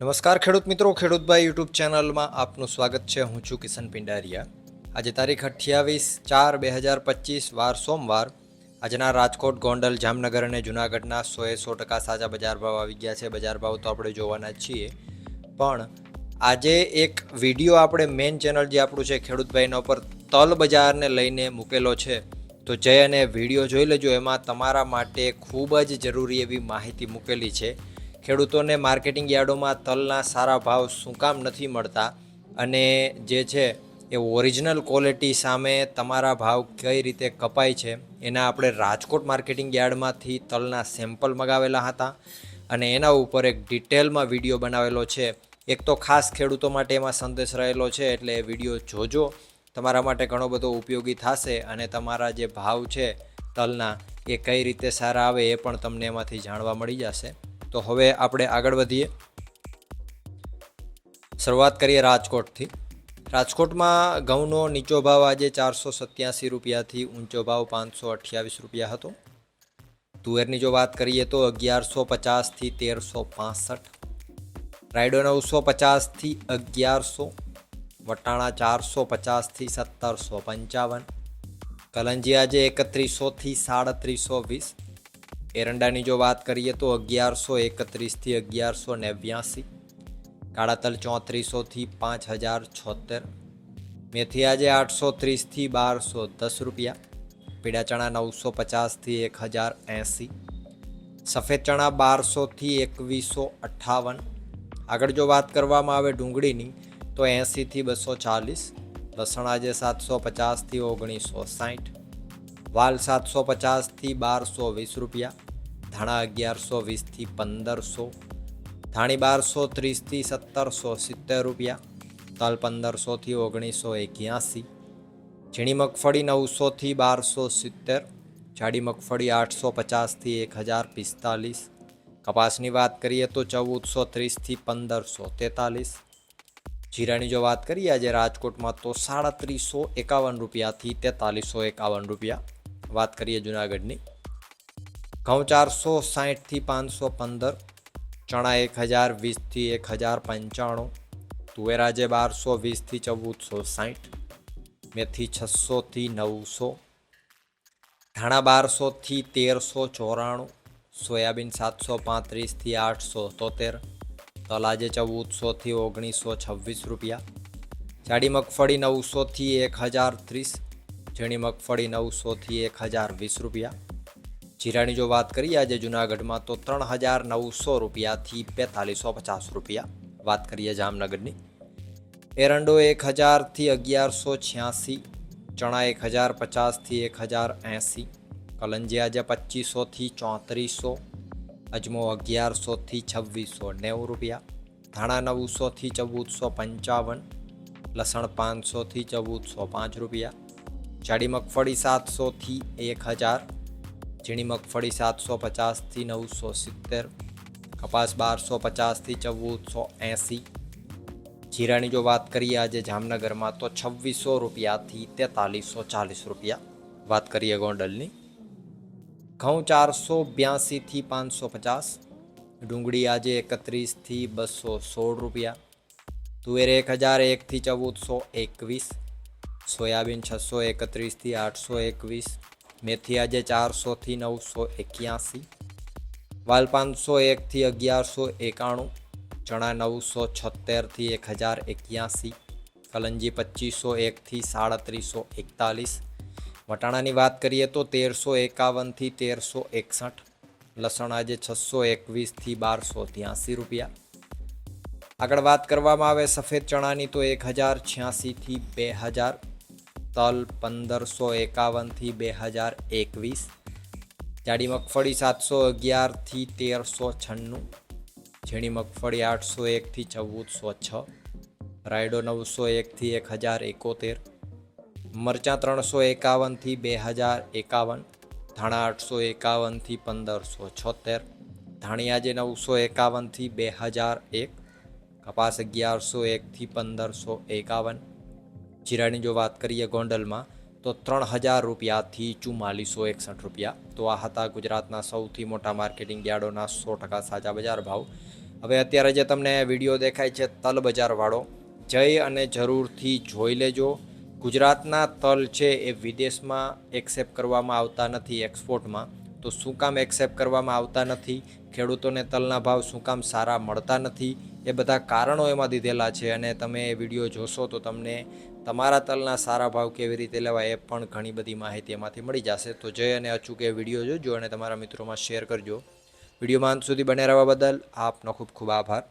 નમસ્કાર ખેડૂત મિત્રો ખેડૂતભાઈ યુટ્યુબ ચેનલમાં આપનું સ્વાગત છે. હું છું કિશન પિંડારિયા. આજે તારીખ અઠ્યાવીસ ચાર બે હજાર પચીસ, વાર સોમવાર. આજના રાજકોટ, ગોંડલ, જામનગર અને જૂનાગઢના સોએ સો ટકા સાચા બજાર ભાવ આવી ગયા છે. બજાર ભાવ તો આપણે જોવાના છીએ. પણ આજે એક વીડિયો આપણે મેઇન ચેનલ જે આપણું છે ખેડૂતભાઈના ઉપર તલ બજારને લઈને મૂકેલો છે. તો જઈ અને વીડિયો જોઈ લેજો. એમાં તમારા માટે ખૂબ જ જરૂરી એવી માહિતી મૂકેલી છે. ખેડૂતોને માર્કેટિંગ યાર્ડોમાં તલના સારા ભાવ શું કામ નથી મળતા અને જે છે એ ઓરિજિનલ ક્વોલિટી સામે તમારા ભાવ કઈ રીતે કપાય છે, એના આપણે રાજકોટ માર્કેટિંગ યાર્ડમાંથી તલના સેમ્પલ મગાવેલા હતા. અને એના ઉપર એક ડિટેલમાં વીડિયો બનાવેલો છે. એક તો ખાસ ખેડૂતો માટે એમાં સંદેશ રહેલો છે, એટલે એ વીડિયો જોજો. તમારા માટે ઘણો બધો ઉપયોગી થશે અને તમારા જે ભાવ છે તલના એ કઈ રીતે સારા આવે એ પણ તમને એમાંથી જાણવા મળી જશે. તો હવે આપણે આગળ વધીએ. શરૂઆત કરીએ રાજકોટથી. રાજકોટમાં ઘઉંનો નીચો ભાવ આજે ચારસો સત્યાસી રૂપિયાથી ઊંચો ભાવ પાંચસો અઠ્યાવીસ રૂપિયા હતો. તુવેરની જો વાત કરીએ તો અગિયારસો પચાસથી તેરસો પાસઠ. રાયડો નવસો પચાસથી અગિયારસો. વટાણા ચારસો પચાસથી સત્તરસો પંચાવન. કલંજી આજે એકત્રીસોથી સાડત્રીસો વીસ. એરંડાની જો વાત કરીએ તો અગિયારસો એકત્રીસથી અગિયારસો નેવ્યાસી કાળા તલ ચોત્રીસોથી પાંચ હજાર છોતેર મેથી આજે આઠસો ત્રીસથી બારસો દસ રૂપિયા પીળા ચણા નવસો પચાસથી એક હજાર એંસી સફેદ ચણા બારસોથી એકવીસો અઠ્ઠાવન આગળ જો વાત કરવામાં આવે ડુંગળીની, તો એંસીથી બસો ચાલીસ, લસણ આજે સાતસો પચાસથી ઓગણીસો સાઠ વાલ સાતસો પચાસથી બારસો વીસ રૂપિયા, ધાણા અગિયારસો વીસથી પંદરસો, ધાણી બારસો ત્રીસથી સત્તરસો સિત્તેર રૂપિયા, તલ પંદરસોથી ઓગણીસો એક્યાસી, ઝીણી મગફળી નવસોથી બારસો સિત્તેર, જાડી મગફળી આઠસો પચાસથી એક હજાર પિસ્તાલીસ, કપાસની વાત કરીએ તો ચૌદસો ત્રીસથી પંદરસો તેતાલીસ, જીરાની જો વાત કરીએ આજે રાજકોટમાં તો સાડત્રીસો એકાવન રૂપિયાથી તેતાલીસો એકાવન રૂપિયા વાત કરીએ જુનાગઢની. ઘઉં ચારસો સાહીઠથી પાંચસો પંદર, ચણા એક હજાર વીસથી એક હજાર પંચાણું તુવેરાજે બારસો વીસથી ચૌદસો સાહીઠ, મેથી છસોથી નવસો, ધાણા બારસોથી તેરસો ચોરાણું, સોયાબીન સાતસો પાંત્રીસથી આઠસો તોતેર તલાજે ચૌદસોથી ઓગણીસો છવ્વીસ રૂપિયા, જાડી મગફળી નવસોથી એક હજાર ત્રીસ ઝીણી મગફળી નવસોથી એક હજાર વીસ રૂપિયા. જીરાની જો વાત કરીએ, આજે જુનાગઢમાં તો ત્રણ હજાર નવસો રૂપિયાથી બેતાલીસો પચાસ રૂપિયા. વાત કરીએ જામનગરની. એરંડો એક હજારથી અગિયારસો છ્યાસી, ચણા એક હજાર પચાસથી એક હજાર એંસી, કલંજી આજે પચીસોથી ચોત્રીસો, અજમો અગિયારસોથી છવ્વીસો નેવું રૂપિયા, ધાણા નવસોથી ચૌદસો પંચાવન, લસણ પાંચસોથી ચૌદસો પાંચ રૂપિયા જાડી મગફળી સાતસોથી એક હજાર, ઝીણી મગફળી સાતસો પચાસથી નવસો સિત્તેર, કપાસ બારસો પચાસથી ચૌદસો એંસી. જીરાની જો વાત કરીએ આજે જામનગરમાં તો છવ્વીસો રૂપિયાથી તેતાલીસો ચાલીસ રૂપિયા. વાત કરીએ ગોંડલની. ઘઉં ચારસો બ્યાસીથી પાંચસો પચાસ, ડુંગળી આજે એકત્રીસથી બસો સોળ રૂપિયા, તુવેર એક હજાર એકથી ચૌદસો એકવીસ સોયાબીન છસો એકત્રીસથી આઠસો એકવીસ, મેથી આજે ચારસોથી નવસો એક્યાસી, વાલ પાંચસો એકથી અગિયારસો એકાણું, ચણા નવસો છોતેરથી એક હજાર એક્યાસી, કલંજી પચીસો એકથી સાડત્રીસો એકતાલીસ, વટાણાની વાત કરીએ તો તેરસો એકાવનથી તેરસો એકસઠ, લસણ આજે છસો એકવીસથી બારસો ત્યાંસી રૂપિયા. આગળ વાત કરવામાં આવે સફેદ ચણાની તો એક હજાર છ્યાસીથી બે હજાર તલ પંદરસો એકાવનથી બે હજાર એકવીસ. જાડી મગફળી સાતસો અગિયારથી તેરસો છન્નું. ઝીણી મગફળી આઠસો એકથી ચૌદસો છ. રાયડો નવસો એકથી એક હજાર એકોતેર. મરચાં ત્રણસો એકાવનથી બે હજાર એકાવન. ધાણા આઠસો એકાવનથી પંદરસો છોતેર. ધાણિયાજે નવસો એકાવનથી બે હજાર એક. કપાસ અગિયારસો એકથી પંદરસો એકાવન. જીરાની જો વાત કરીએ ગોંડલમાં, તો ત્રણ હજાર રૂપિયાથી ચુમ્માલીસો એકસઠ રૂપિયા. તો આ હતા ગુજરાતના સૌથી મોટા માર્કેટિંગ યાર્ડોના સો ટકા સાચા બજાર ભાવ. હવે અત્યારે જે તમને વીડિયો દેખાય છે તલ બજારવાળો, જઈ અને જરૂરથી જોઈ લેજો. ગુજરાતના તલ છે એ વિદેશમાં એક્સેપ્ટ કરવામાં આવતા નથી એક્સપોર્ટમાં. તો શું કામ એક્સેપ્ટ કરવામાં આવતા નથી? ખેડૂતોને તલના ભાવ શું કામ સારા મળતા નથી? એ બધા કારણો એમાં દીધેલા છે અને તમે વીડિયો જોશો તો તમને તમારા તલના સારા ભાવ કેવી રીતે લેવા એ પણ ઘણી બધી માહિતી એમાંથી મળી જશે. તો જય અને અચૂક એ વીડિયો જોજો અને તમારા મિત્રોમાં શેર કરજો. વિડીયોમાં અંત સુધી બને રહેવા બદલ આપનો ખૂબ ખૂબ આભાર.